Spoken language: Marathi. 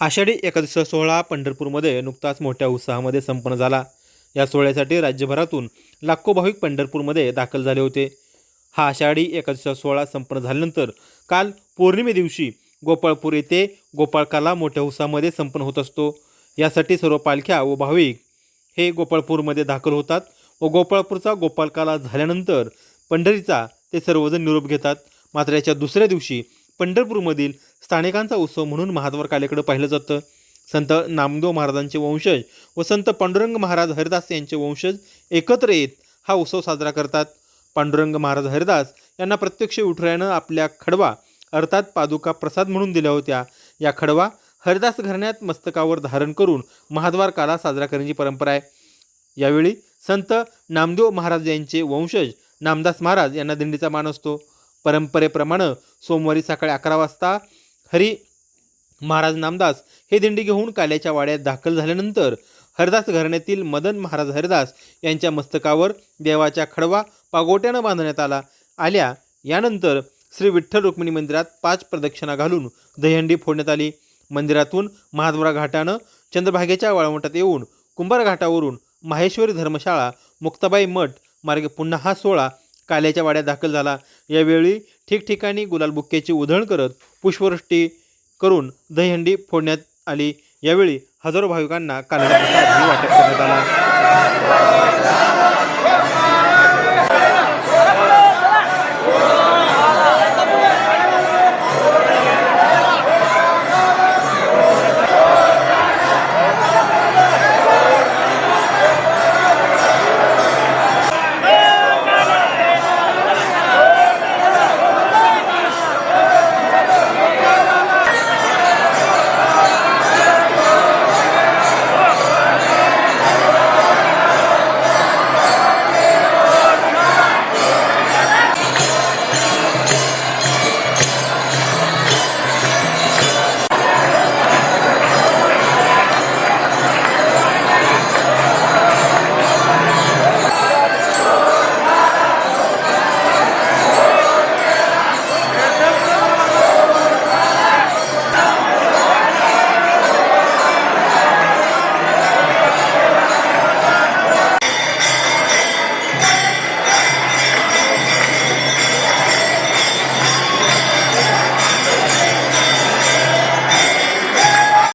आषाढी एकादशीचा सोहळा पंढरपूरमध्ये नुकताच मोठ्या उत्साहामध्ये संपन्न झाला. या सोहळ्यासाठी राज्यभरातून लाखो भाविक पंढरपूरमध्ये दाखल झाले होते. हा आषाढी एकादशीचा सोहळा संपन्न झाल्यानंतर काल पौर्णिमे दिवशी गोपाळपूर येथे गोपाळकाला मोठ्या उत्साहामध्ये संपन्न होत असतो. यासाठी सर्व पालख्या व भाविक हे गोपाळपूरमध्ये दाखल होतात व गोपाळपूरचा गोपाळकाला झाल्यानंतर पंढरीचा ते सर्वजण निरोप घेतात. मात्र याच्या दुसऱ्या दिवशी पंढरपूरमधील स्थानिकांचा उत्सव म्हणून महाद्वार कालेकडे पाहिलं जातं. संत नामदेव महाराजांचे वंशज व संत पांडुरंग महाराज हरिदास यांचे वंशज एकत्र येत हा उत्सव साजरा करतात. पांडुरंग महाराज हरिदास यांना प्रत्यक्ष विठुरायानं आपल्या खडवा अर्थात पादुका प्रसाद म्हणून दिल्या होत्या. या खडवा हरिदास घराण्यात मस्तकावर धारण करून महाद्वार काला साजरा करण्याची परंपरा आहे. यावेळी संत नामदेव महाराज यांचे वंशज नामदास महाराज यांना दिंडीचा मान असतो. परंपरेप्रमाणे सोमवारी सकाळी अकरा वाजता हरी महाराज नामदास हे दिंडी घेऊन काल्याच्या वाड्यात दाखल झाल्यानंतर हरदास घराण्यातील मदन महाराज हरदास यांच्या मस्तकावर देवाच्या खडवा पागोट्यानं बांधण्यात आला. आल्या यानंतर श्री विठ्ठल रुक्मिणी मंदिरात पाच प्रदक्षिणा घालून दहीहंडी फोडण्यात आली. मंदिरातून महाद्वारा घाटानं चंद्रभागेच्या वाळवंटात येऊन कुंभार घाटावरून माहेश्वरी धर्मशाळा मुक्ताबाई मठ मार्गे पुन्हा हा सोहळा काल्याच्या वाड्यात दाखल झाला. यावेळी ठिकठिकाणी गुलाल बुक्क्याची उधळण करत पुष्पवृष्टी करून दहीहंडी फोडण्यात आली. यावेळी हजारो भाविकांना काल्याचा वाटप करण्यात आला.